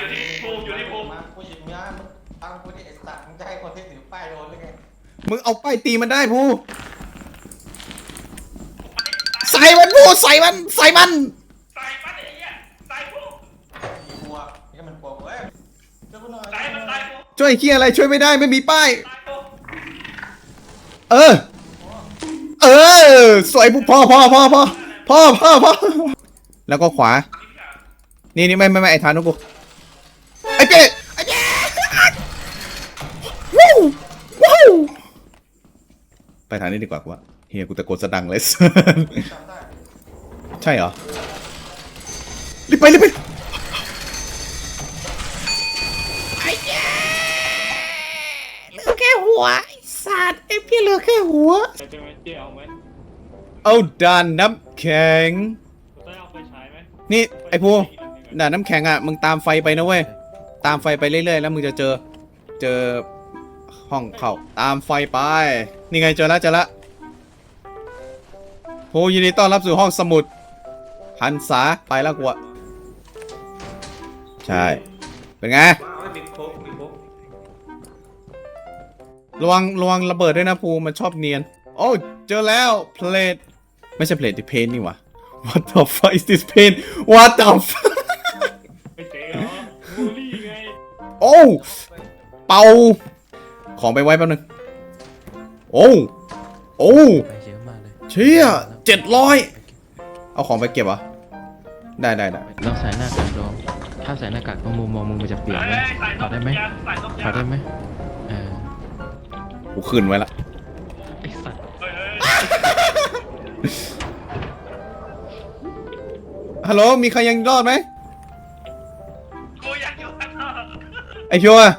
อยู่ที่ภูมิอยู่ที่ภูมิมากูหยิบงานตังกูที่ไอ้สัตว์มึงจะให้คนที่ถือป้ายโดนหรือไงมึงเอาป้ายตีมันได้พูใส่มันพูใส่มันใส่มัน ใส่มันไอ้เหี้ยใส่ภูมิมีวัวนี่มันกลัวเว้ยช่วยกูหน่อยใส่มันใส่ภูมิช่วยเคียอะไรช่วยไม่ได้ไม่มีป้าย ใส่ภูมิเออ เออ สวยปุ๊บพ่อพ่อพ่อพ่อพ่อพ่อพ่อแล้วก็ขวา นี่นี่ไม่ไม่ไม่ไอ้ทานนุกู ไอ้เจ๊ไอ้เจ๊วู้วู้ไปทางนี้ดีกว่ากูว่าเฮียกูตะโกนสะดังเลยจำได้ใช่เหรอรีบไปรีบไปไอ้เจ๊เหลือแค่หัวไอ้สัตว์ไอ้พี่เหลือแค่หัวจะเป็นเจ๊เอาไหมเอาด่านน้ำแข็งได้เอาไปใช้ไหมนี่ไอ้ภูด่านน้ำแข็งอะมึงตามไฟไปนะเว้ย ตามไฟไปเรื่อยๆ แล้วมึงจะเจอเจอห้องเข้าตามไฟไป นี่ไงเจอแล้วเจอแล้วโหยินดีต้อนรับสู่ห้องสมุดหันษาไปแล้วกูอะใช่ เป็นไง ว้าวมีโค้กมีโค้กระวังระวังระเบิดด้วยนะภูมันชอบเนียน โอ้ เจอแล้ว เพลทไม่ใช่เพลทที่เพนนี่หวะ What the fuck is this pain What the fuck โอ้เป่า ของไปไว้แป๊บนึง โอ้โอ้ไปเยอะมากเลยเชี่ยเจ็ดร้อยเอาของไปเก็บเหรอได้ได้ได้ลองใส่หน้ากากดูถ้าใส่หน้ากากตรงมุมมองมึงมันจะเปลี่ยนไหมเอ้ยใส่ถอดได้ไหมยางใส่นกถยาอดได้ไหมเออกูคืนไว้ละไอสัตว์เฮ้ยเฮ้ยฮัลโหลมีใครยังรอดไหม ไอพิวอะ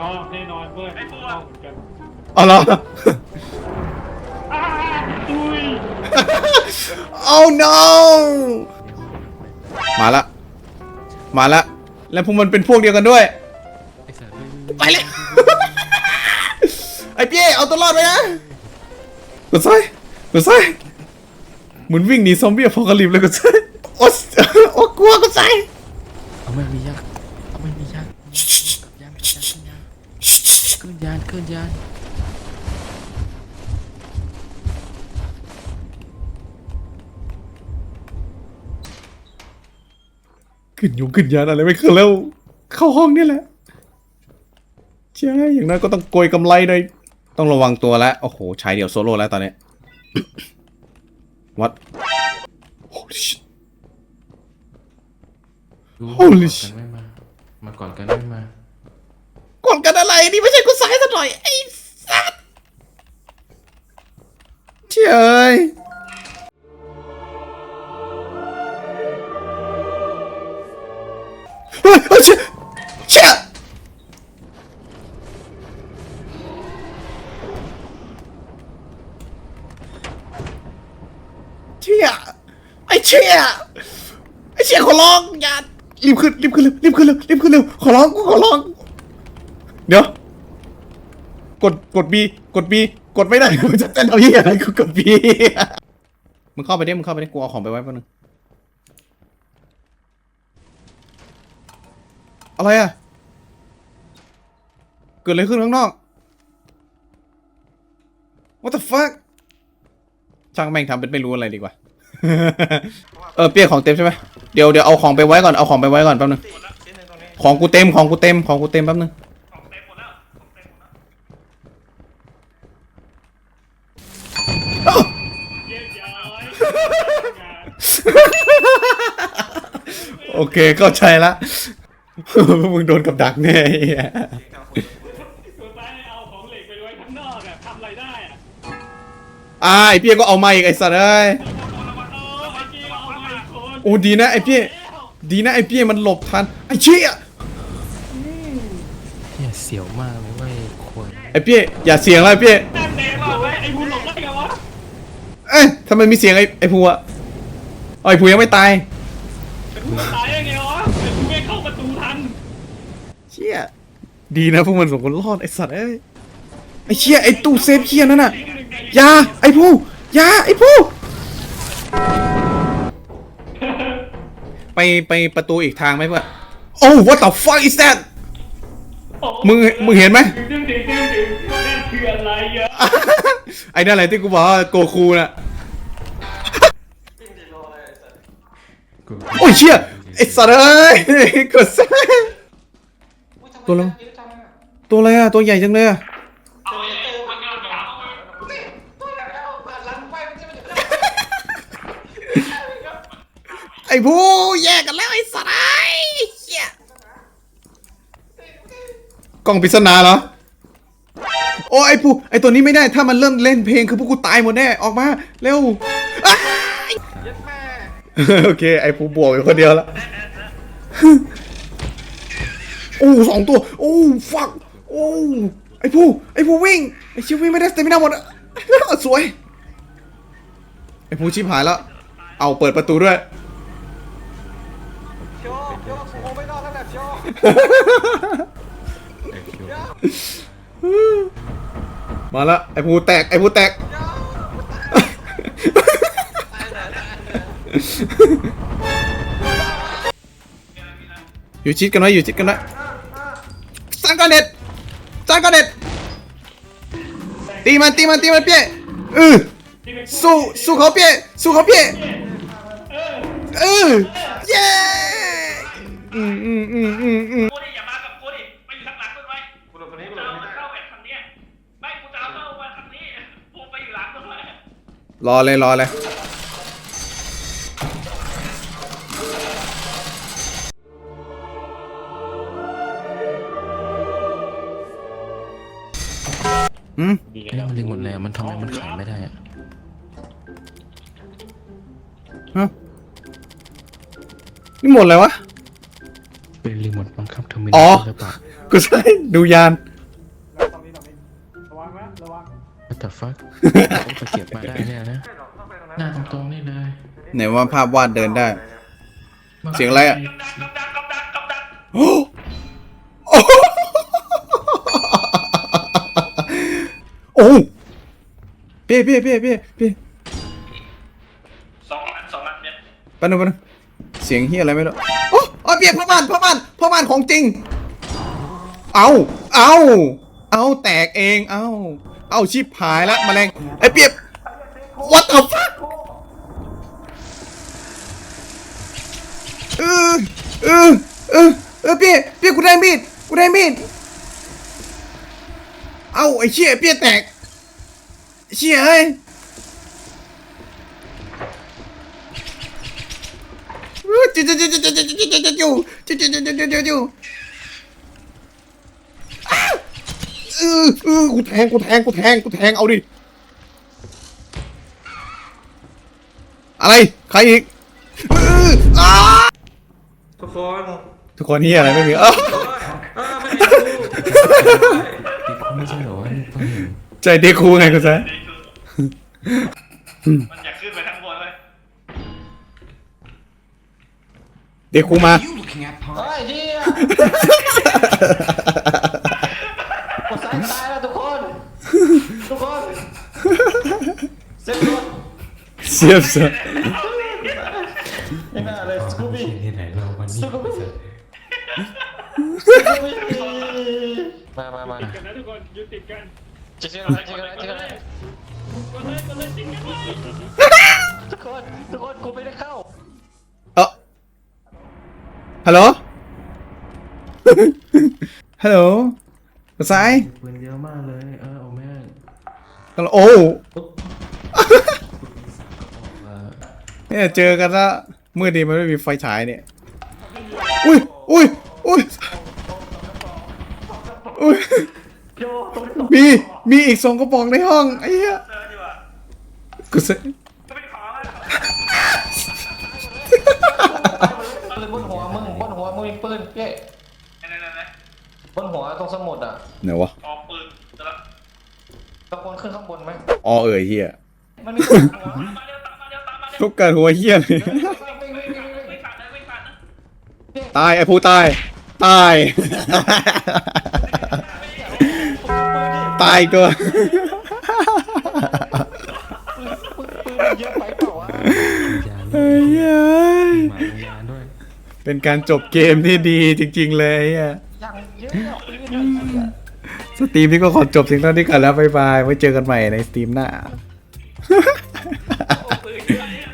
อ๋อแน่นอนเว้ยเข้าเหมือนกันอ๋อเหรอ อ้าตุย oh no มาละ มาละ แล้วพวกมันเป็นพวกเดียวกันด้วย ไอสัตว์ไปเลย ไอ้เปี้ยเอาตัวรอดไปนะกดซ้ายกดซ้ายเหมือนวิ่งหนีซอมบี้พอกลิปเลยกดซ้ายโอ๊ยโอ้กลัวกดซ้ายเอาไม่มียักษ์เอาไม่มียักษ์ยาน ขึ้นยานขึ้นยานขึ้นยุงขึ้นยานอะไรไม่ขึ้นแล้ว เข้าห้องนี่แหละใช่อย่างนั้นก็ต้องโกยกำไรหน่อยต้องระวังตัวแล้วโอ้โหชายเดี่ยวโซโล่แล้วตอนนี้วัด holy shit ดู Holy กอดกันไม่มามากอดกันไม่มา กดกันอะไรนี่ไม่ใช่กูสายซะหน่อยไอ้สัสเจ้ยเฮ้ยเชี่ยเชี่ยเชี่ยไอ้เชี่ยไอ้เชี่ยขอร้องอย่ารีบขึ้นรีบขึ้นเร็วรีบขึ้นเร็วรีบขึ้นเร็วขอร้องกูขอร้อง กดกดบีกดบีกดไม่ได้มันจะเต้นเอาเหี้ยอะไรกูกดบีมึงเข้าไปดิมึงเข้าไปดิกูเอาของไปไว้แป๊บนึงอะไรอะ เกิดอะไรขึ้นข้างนอก What the fuck ช่างแม่งทำเป็นไม่รู้อะไรดีกว่า เออเปี้ยของเต็มใช่ไหมเดี๋ยวเดี๋ยวเอาของไปไว้ก่อนเอาของไปไว้ก่อนแป๊บนึงของกูเต็มของกูเต็มของกูเต็มแป๊บนึง ของเต็มหมดแล้วของเต็มหมดแล้ว อ้าว เย็นย้อยงาน โอเคเข้าใจละมึงโดนกับดักแน่ไอ้เหี้ยสุดท้ายเอาของเหล็กไปไว้ข้างนอกอะทำอะไรได้อะอ่าไอเปี้ยก็เอามาอีกไอสัตว์เอ้ยเออไอ้เจ๊เอาไปคนโอ้ดีนะไอเปี้ยดีนะไอเปี้ยมันหลบทันไอเชี่ยเฮียเสียวมากเลยเว้ยควรไอเปี้ยอย่าเสียงเลยไอเปี้ยแต้มแดงรอดไว้ไอ้บุญหลบได้ไงวะเอ้ยทำไมมีเสียงไอไอภูอะอ๋อไอภูยังไม่ตายบุญตายได้ไงวะไอ้บุญไม่เข้าประตูทัน เชี่ย ดีนะพวกมันสองคนรอดไอสัตว์เอ้ยไอเชี่ยไอตู้เซฟเชี่ยนั่นน่ะยาไอภูอยาไอภูไปไปประตูอีกทางไหมเพื่อนโอ้ what the fuck is that มึงมึงเห็นไหมนั่นคืออะไรอะไอ้นั่นอะไรที่กูบอกว่าโกคูน่ะโอ้ยเชี่ยไอ้สัตว์เอ้ยกดซ่าอุ้ตัวลง ตัวอะไรอะตัวใหญ่จังเลยอะเอาไอ้เออมันเอาหนาวมาตัวแล้วผ่านหลังไปมันจะไม่ได้ไอ้ผู้แยกกันแล้วไอ้สัตว์ไอ้เหี้ยกล่องปริศนาเหรอ โอ้ไอ้ผู้ไอ้ตัวนี้ไม่ได้ถ้ามันเริ่มเล่นเพลงคือพวกกูตายหมดแน่ ออกมาเร็วอ้ายเย็ดแม่โอเค ไอ้ผู้บวกอยู่คนเดียวแล้วโอ้สองตัว โอ้ ฟัก โอ้ไอ้ผู้ไอ้ผู้วิ่งไอ้ชิววิ่งไม่ได้สเตมินาหมดอะสวยไอ้ผู้ชิบหายแล้ว เอาเปิดประตูด้วย โชว์โชว์กูคงไม่รอดแล้วแหละโชว์มาล้วไอ้ผู้แตกไอ้ผู้แตกอยู่ชิดกันไว้อยู่ชิดกันไว้สร้างก้อนเด็ดสร้างก้อนเด็ดตีมันตีมันตีมันเปี้ยเออสู้สู้เขาเปี้ยสู้เขาเปี้ยเออเย้อืมอืมอืมอืมอืมกูดิอย่ามากับกูดิไปอยู่ทางหลังมึงไว้กูโดนคนนี้กูโดนเอาคนนี้เข้าแบบทางเนี้ยไม่กูจะเอาเข้ามาทางนี้กูไปอยู่หลังมึงไว้รอเลยรอเลย มันรีโมทแล้วมันทำไมมันขายไม่ได้อะฮะนี่หมดเลยวะ เป็นรีโมทบังคับเทอร์มินอ๋อหรือเปล่ากูใช่ดูยานระวังนะระวัง What the fuck โอ้ตะเกียบมาได้เนี่ยนะ หน้าตรงๆนี่เลย ไหนว่าภาพวาดเดินได้ เสียงอะไรอะกำดักกำดักกำดักกำดักโอ้โอ้ โอ้เปี้ยเปี้ยเปี้ยเปี้ยเปี้ยสองอันสองอันเนี่ยแป๊บนึงแป๊บนึงเสียงเฮียอะไรไม่รู้โอ้โอ้เปี้ยพ่อบ้านพ่อบ้านพ่อบ้านของจริง เอาเอาเอาแตกเองเอาเอาชิบหายละแมลงไอ้เปียบ what the fuck เออเออเออเออเปียเปียกูได้มีดกูได้มีดเอาไอ้เชี่ยเปียแตก เชี่ยเฮ้ยจู่จู่จู่จู่จู่จู่จู่จู่จู่จู่จู่จู่จู่จู่เออเออกูแทงกูแทงกูแทงกูแทงเอาดิ อะไร ใครอีกเอออ้าทุกคนทุกคนนี่อะไรไม่มีอ้าวเออไม่มีกูไม่ใช่เหรอวะเพิ่งเห็นใจเด็กครูไงคุณแซะนี่คือ มันอยากขึ้นไปข้างบนเลยเด็กครูมาเฮ้ยเฮียกดสายตายแล้วทุกคน ทุกคนเซ็ตรถเสียบเสี จะเชื่ออะไรจะเชื่ออะไรจะเชื่ออะไรก็เลยก็เลยติดกันเลยทุกคนทุกคนกูไม่ได้เข้าเออฮัลโหล ฮัลโหลภาษายปืนเยอะมากเลย เออเอาแม่งตลโอ้เนี่ยเจอกันละมืดดีมันไม่มีไฟฉายเนี่ย อุ้ยอุ้ยอุ้ยอุ้ยมี มีอีกสองกระป๋องในห้องไอ้เหี้ยเจอดีกว่ากูเซก็เป็นของอะไรปืนบนหัวมึงบนหัวมึงมีปืนเย้ไหนไหนไหนบนหัวตรงสมุดอะไหนวะออกปืนเสร็จแล้วตะโกนขึ้นข้างบนไหมอ๋อเอ่ยเฮี้ยมันมีคนหัวมาเร็วตามมาเร็วตามมาเร็วทุกการหัวเฮียเลยวิ่งวิ่งวิ่งวิ่งวิ่งวิ่งผ่านเลยวิ่งผ่านนะตายไอ้ผู้ตายตาย ตายอีกตัว ปืนปืนเยอะไปเปล่าวะยานเฮ้ยเฮ้ยหมายยานด้วยเป็นการจบเกมที่ดีจริง ๆ เลยอะ ยังเยอะอะปืนอะสตรีมนี้ก็ขอจบเพียงเท่านี้ก่อนแล้วบ๊ายบายไว้เจอกันใหม่ในสตรีมหน้าโอ้ปืนเยอะเนี่ย